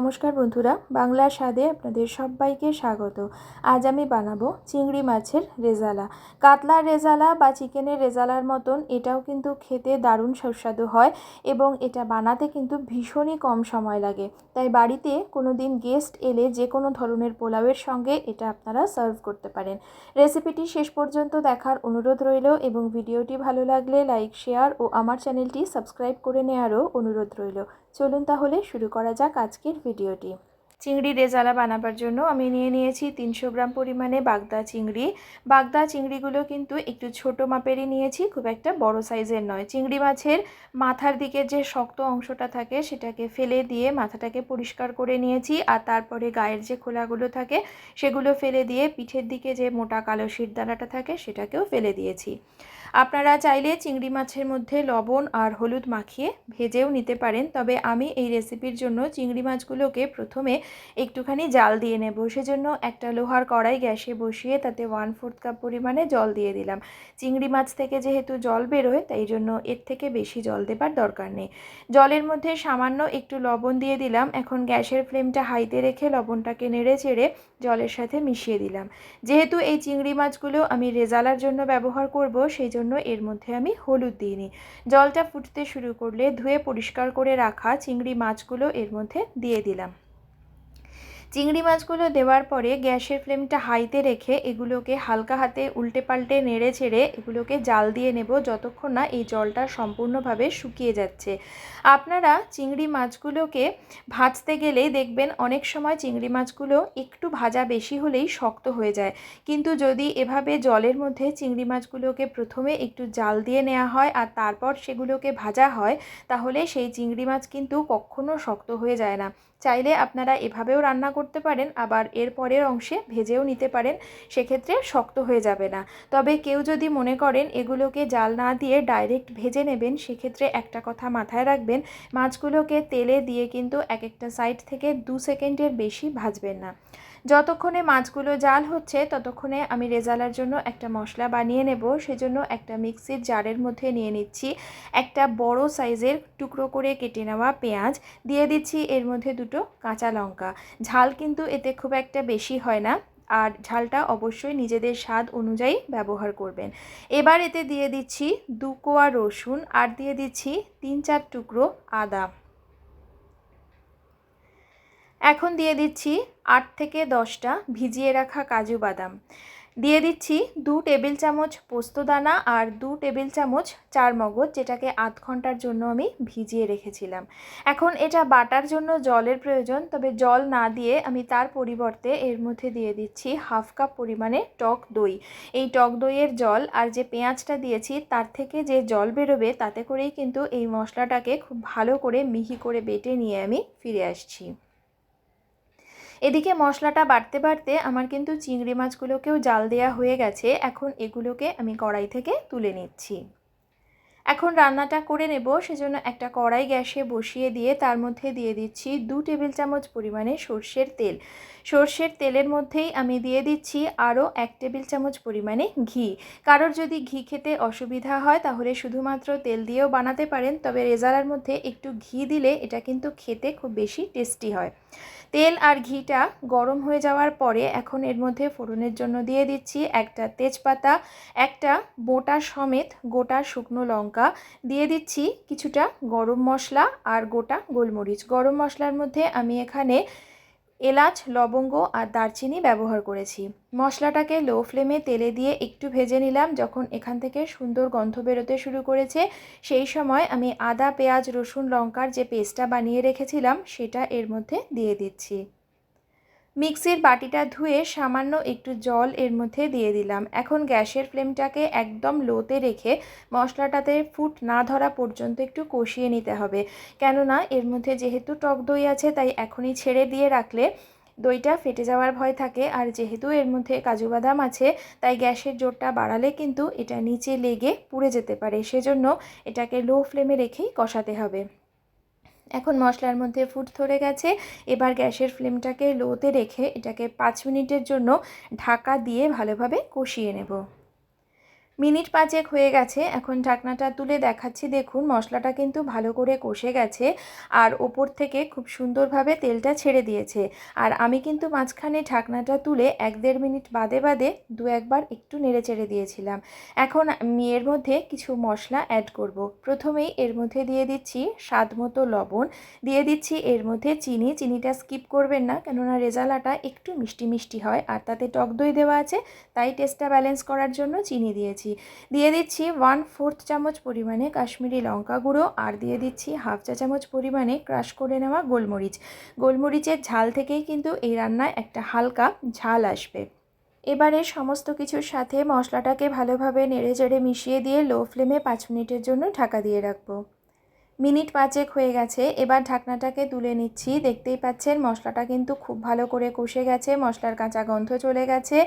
নমস্কার বন্ধুরা বাংলার স্বাদে আপনাদের সবাইকে স্বাগত। আজ আমি বানাবো চিংড়ি মাছের রেজালা। কাতলার রেজালা বা চিকেনের রেজালার মতন এটাও কিন্তু খেতে দারুণ সুস্বাদু হয় এবং এটা বানাতে কিন্তু ভীষণই কম সময় লাগে। তাই বাড়িতে কোনো দিন গেস্ট এলে যে কোনো ধরনের পোলাওয়ের সঙ্গে এটা আপনারা সার্ভ করতে পারেন। রেসিপিটি শেষ পর্যন্ত দেখার অনুরোধ রইল এবং ভিডিওটি ভালো লাগলে লাইক, শেয়ার ও আমার চ্যানেলটি সাবস্ক্রাইব করে নেওয়ারও অনুরোধ রইল। চলুন তাহলে শুরু করা যাক আজকের ভিডিওটি। চিংড়ি রেজালা বানাবার জন্য আমি নিয়ে নিয়েছি তিনশো গ্রাম পরিমাণে বাগদা চিংড়ি। বাগদা চিংড়িগুলো কিন্তু একটু ছোট মাপেরই নিয়েছি, খুব একটা বড় সাইজের নয়। চিংড়ি মাছের মাথার দিকে যে শক্ত অংশটা থাকে সেটাকে ফেলে দিয়ে মাথাটাকে পরিষ্কার করে নিয়েছি আর তারপরে গায়ের যে খোলাগুলো থাকে সেগুলো ফেলে দিয়ে পিঠের দিকে যে মোটা কালো শিরদানাটা থাকে সেটাকেও ফেলে দিয়েছি। আপনারা চাইলে চিংড়ি মাছের মধ্যে লবণ আর হলুদ মাখিয়ে ভেজেও নিতে পারেন। তবে আমি এই রেসিপির জন্য চিংড়ি মাছগুলোকে প্রথমে একটুখানি জাল দিয়ে নেব। সেজন্য একটা লোহার কড়াই গ্যাসে বসিয়ে তাতে ওয়ান ফোর্থ কাপ পরিমাণে জল দিয়ে দিলাম। চিংড়ি মাছ থেকে যেহেতু জল বেরোয়, তাই জন্য এর থেকে বেশি জল দেবার দরকার নেই। জলের মধ্যে সামান্য একটু লবণ দিয়ে দিলাম। এখন গ্যাসের ফ্লেমটা হাইতে রেখে লবণটাকে নেড়ে চেড়ে জলের সাথে মিশিয়ে দিলাম। যেহেতু এই চিংড়ি মাছগুলো আমি রেজালার জন্য ব্যবহার করব, সেই জন্য এর মধ্যে আমি হলুদ দিয়ে নিই। জলটা ফুটতে শুরু করলে ধুয়ে পরিষ্কার করে রাখা চিংড়ি মাছগুলো এর মধ্যে দিয়ে দিলাম। চিংড়ি মাছগুলো দেওয়ার পরে গ্যাসের ফ্লেমটা হাইতে রেখে এগুলোকে হালকা হাতে উল্টে পাল্টে নেড়ে ছেড়ে এগুলোকে জাল দিয়ে নেব যতক্ষণ না এই জলটা সম্পূর্ণভাবে শুকিয়ে যাচ্ছে। আপনারা চিংড়ি মাছগুলোকে ভাজতে গেলেই দেখবেন অনেক সময় চিংড়ি মাছগুলো একটু ভাজা বেশি হলেই শক্ত হয়ে যায়। কিন্তু যদি এভাবে জলের মধ্যে চিংড়ি মাছগুলোকে প্রথমে একটু জাল দিয়ে নেওয়া হয় আর তারপর সেগুলোকে ভাজা হয়, তাহলে সেই চিংড়ি মাছ কিন্তু কখনো শক্ত হয়ে যায় না। চাইলে আপনারা এভাবেও রান্না করতে পারেন, আবার এর পরের অংশে ভেজেও নিতে পারেন, সেক্ষেত্রে শক্ত হয়ে যাবে না। তবে কেউ যদি মনে করেন এগুলোকে জাল না দিয়ে ডাইরেক্ট ভেজে নেবেন, সেক্ষেত্রে একটা কথা মাথায় রাখবেন, মাছগুলোকে তেলে দিয়ে কিন্তু এক একটা সাইড থেকে দু সেকেন্ডের বেশি ভাজবেন না। যতক্ষণে মাছগুলো জাল হচ্ছে, ততক্ষণে আমি রেজালার জন্য একটা মশলা বানিয়ে নেব। সেজন্য একটা মিক্সির জারের মধ্যে নিয়ে নিচ্ছি একটা বড় সাইজের টুকরো করে কেটে নেওয়া পেঁয়াজ। দিয়ে দিচ্ছি এর মধ্যে দুটো কাঁচা লঙ্কা। ঝাল কিন্তু এতে খুব একটা বেশি হয় না। আর ঝালটা অবশ্যই নিজেদের স্বাদ অনুযায়ী ব্যবহার করবেন। এবার এতে দিয়ে দিচ্ছি দু কোয়া রসুন আর দিয়ে দিচ্ছি তিন চার টুকরো আদা। এখন দিয়ে দিচ্ছি আট থেকে দশটা ভিজিয়ে রাখা কাজু বাদাম। দিয়ে দিচ্ছি দু টেবিল চামচ পোস্তদানা আর দু টেবিল চামচ চার মগজ, যেটাকে আধ ঘণ্টার জন্য আমি ভিজিয়ে রেখেছিলাম। এখন এটা বাটার জন্য জলের প্রয়োজন, তবে জল না দিয়ে আমি তার পরিবর্তে এর মধ্যে দিয়ে দিচ্ছি হাফ কাপ পরিমাণে টক দই। এই টক দইয়ের জল আর যে পেঁয়াজটা দিয়েছি, তার থেকে যে জল বেরোবে, তাতে করেই কিন্তু এই মশলাটাকে খুব ভালো করে মিহি করে বেটে নিয়ে আমি ফিরে আসছি। এদিকে মশলাটা বাড়তে বাড়তে আমার কিন্তু চিংড়ি মাছগুলোকেও জাল দেওয়া হয়ে গেছে। এখন এগুলোকে আমি কড়াই থেকে তুলে নিচ্ছি। এখন রান্নাটা করে নেব, সেজন্য একটা কড়াই গ্যাসে বসিয়ে দিয়ে তার মধ্যে দিয়ে দিচ্ছি দু টেবিল চামচ পরিমাণে সর্ষের তেল। সর্ষের তেলের মধ্যেই আমি দিয়ে দিচ্ছি আরও এক টেবিল চামচ পরিমাণে ঘি। কারোর যদি ঘি খেতে অসুবিধা হয়, তাহলে শুধুমাত্র তেল দিয়েও বানাতে পারেন, তবে রেজালার মধ্যে একটু ঘি দিলে এটা কিন্তু খেতে খুব বেশি টেস্টি হয়। তেল আর ঘিটা গরম হয়ে যাওয়ার পরে এখন এর মধ্যে ফোড়নের জন্য দিয়ে দিচ্ছি একটা তেজপাতা, একটা বোটা সমেত গোটা শুকনো লঙ্কা, দিয়ে দিচ্ছি কিছুটা গরম মশলা আর গোটা গোলমরিচ। গরম মশলার মধ্যে আমি এখানে এলাচ, লবঙ্গ আর দারচিনি ব্যবহার করেছি। মশলাটাকে লো ফ্লেমে তেলে দিয়ে একটু ভেজে নিলাম। যখন এখান থেকে সুন্দর গন্ধ বেরোতে শুরু করেছে, সেই সময় আমি আদা, পেঁয়াজ, রসুন, লঙ্কার যে পেস্টটা বানিয়ে রেখেছিলাম, সেটা এর মধ্যে দিয়ে দিচ্ছি। মিক্সির বাটিটা ধুয়ে সামান্য একটু জল এর মধ্যে দিয়ে দিলাম। এখন গ্যাসের ফ্লেমটাকে একদম লোতে রেখে মশলাটাতে ফুট না ধরা পর্যন্ত একটু কষিয়ে নিতে হবে। কেননা এর মধ্যে যেহেতু টক দই আছে, তাই এখনই ছেড়ে দিয়ে রাখলে দইটা ফেটে যাওয়ার ভয় থাকে। আর যেহেতু এর মধ্যে কাজু বাদাম আছে, তাই গ্যাসের জোরটা বাড়ালে কিন্তু এটা নিচে লেগে পুড়ে যেতে পারে। সেজন্য এটাকে লো ফ্লেমে রেখেই কষাতে হবে। এখন মশলার মধ্যে ফুট ধরে গেছে। এবার গ্যাসের ফ্লেমটাকে লোতে রেখে এটাকে পাঁচ মিনিটের জন্য ঢাকা দিয়ে ভালোভাবে কষিয়ে নেব। মিনিট পাঁচেক হয়ে গেছে, এখন ঢাকনাটা তুলে দেখাচ্ছি। দেখুন, মশলাটা কিন্তু ভালো করে কষে গেছে আর ওপর থেকে খুব সুন্দরভাবে তেলটা ছেড়ে দিয়েছে। আর আমি কিন্তু মাঝখানে ঢাকনাটা তুলে এক দেড় মিনিট বাদে বাদে দু একবার একটু নেড়ে চেড়ে দিয়েছিলাম। এখন আমি এর মধ্যে কিছু মশলা অ্যাড করব। প্রথমেই এর মধ্যে দিয়ে দিচ্ছি স্বাদ মতো লবণ। দিয়ে দিচ্ছি এর মধ্যে চিনি। চিনিটা স্কিপ করবেন না, কেননা রেজালাটা একটু মিষ্টি মিষ্টি হয় আর তাতে টক দই দেওয়া আছে, তাই টেস্টটা ব্যালেন্স করার জন্য চিনি দিয়েছি। দিয়ে দিচ্ছি ওয়ান ফোর্থ চামচ পরিমাণে কাশ্মীরি লঙ্কা গুঁড়ো আর দিয়ে দিচ্ছি হাফ চা চামচ পরিমাণে ক্রাশ করে নেওয়া গোলমরিচ। গোলমরিচের ঝাল থেকেই কিন্তু এই রান্নায় একটা হালকা ঝাল আসবে। এবারে সমস্ত কিছুর সাথে মশলাটাকে ভালোভাবে নেড়ে চেড়ে মিশিয়ে দিয়ে লো ফ্লেমে পাঁচ মিনিটের জন্য ঢাকা দিয়ে রাখব। মিনিট পাঁচেক হয়ে গেছে, এবার ঢাকনাটাকে তুলে নিচ্ছি। দেখতেই পাচ্ছেন, মশলাটা কিন্তু খুব ভালো করে কষে গেছে, মশলার কাঁচা গন্ধ চলে গেছে,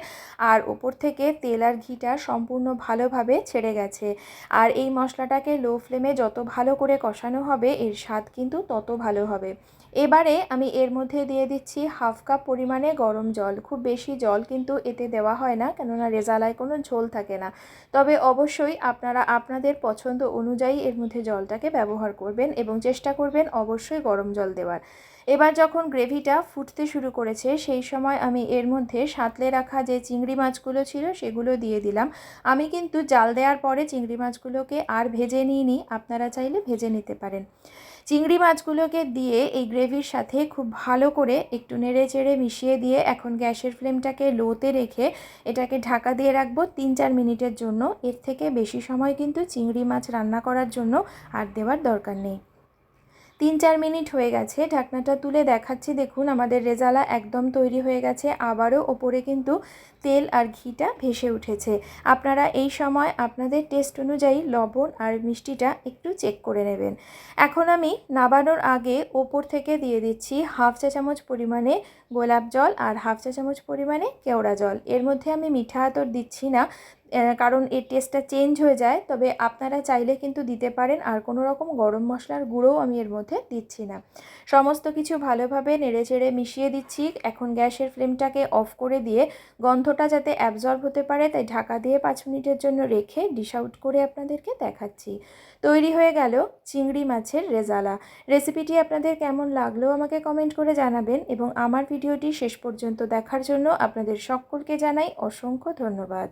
আর ওপর থেকে তেল আর ঘিটা সম্পূর্ণ ভালোভাবে ছেড়ে গেছে। আর এই মশলাটাকে লো ফ্লেমে যত ভালো করে কষানো হবে, এর স্বাদ কিন্তু তত ভালো হবে। এবারে আমি এর মধ্যে দিয়ে দিচ্ছি হাফ কাপ পরিমাণে গরম জল। খুব বেশি জল কিন্তু এতে দেওয়া হয় না, কেননা রেজালায় কোনো ঝোল থাকে না। তবে অবশ্যই আপনারা আপনাদের পছন্দ অনুযায়ী এর মধ্যে জলটাকে ব্যবহার করবেন এবং চেষ্টা করবেন অবশ্যই গরম জল দেওয়ার। এবার যখন গ্রেভিটা ফুটতে শুরু করেছে, সেই সময় আমি এর মধ্যে সাঁতলে রাখা যে চিংড়ি মাছগুলো ছিল, সেগুলো দিয়ে দিলাম। আমি কিন্তু জাল দেওয়ার পরে চিংড়ি মাছগুলোকে আর ভেজে নিইনি, আপনারা চাইলে ভেজে নিতে পারেন। চিংড়ি মাছগুলোকে দিয়ে এই গ্রেভির সাথে খুব ভালো করে একটু নেড়ে চেড়ে মিশিয়ে দিয়ে এখন গ্যাসের ফ্লেমটাকে লোতে রেখে এটাকে ঢাকা দিয়ে রাখব তিন চার মিনিটের জন্য। এর থেকে বেশি সময় কিন্তু চিংড়ি মাছ রান্না করার জন্য আর দেওয়ার দরকার নেই। তিন চার মিনিট হয়ে গেছে, ঢাকনাটা তুলে দেখাচ্ছি। দেখুন, আমাদের রেজালা একদম তৈরি হয়ে গেছে, আবারও ওপরে কিন্তু তেল আর ঘিটা ভেসে উঠেছে। আপনারা এই সময় আপনাদের টেস্ট অনুযায়ী লবণ আর মিষ্টিটা একটু চেক করে নেবেন। এখন আমি নাবানোর আগে ওপর থেকে দিয়ে দিচ্ছি হাফ চা চামচ পরিমাণে গোলাপ জল আর হাফ চা চামচ পরিমাণে কেওড়া জল। এর মধ্যে আমি মিঠা আতর দিচ্ছি না কারণ এর টেস্টটা চেঞ্জ হয়ে যায়, তবে আপনারা চাইলে কিন্তু দিতে পারেন আর কোনো রকম গরম মশলার গুঁড়োও আমি এর মধ্যে দিচ্ছি না। সমস্ত কিছু ভালোভাবে নেড়ে চেড়ে মিশিয়ে দিচ্ছি, এখন গ্যাসের ফ্লেমটাকে অফ করে দিয়ে গন্ধটা যাতে অ্যাবজর্ব হতে পারে, তাই ঢাকা দিয়ে পাঁচ মিনিটের জন্য রেখে ডিশ আউট করে আপনাদেরকে দেখাচ্ছি। তৈরি হয়ে গেল চিংড়ি মাছের রেজালা। রেসিপিটি আপনাদের কেমন লাগল আমাকে কমেন্ট করে জানাবেন এবং আমার ভিডিওটি শেষ পর্যন্ত দেখার জন্য আপনাদের সকলকে জানাই অসংখ্য ধন্যবাদ।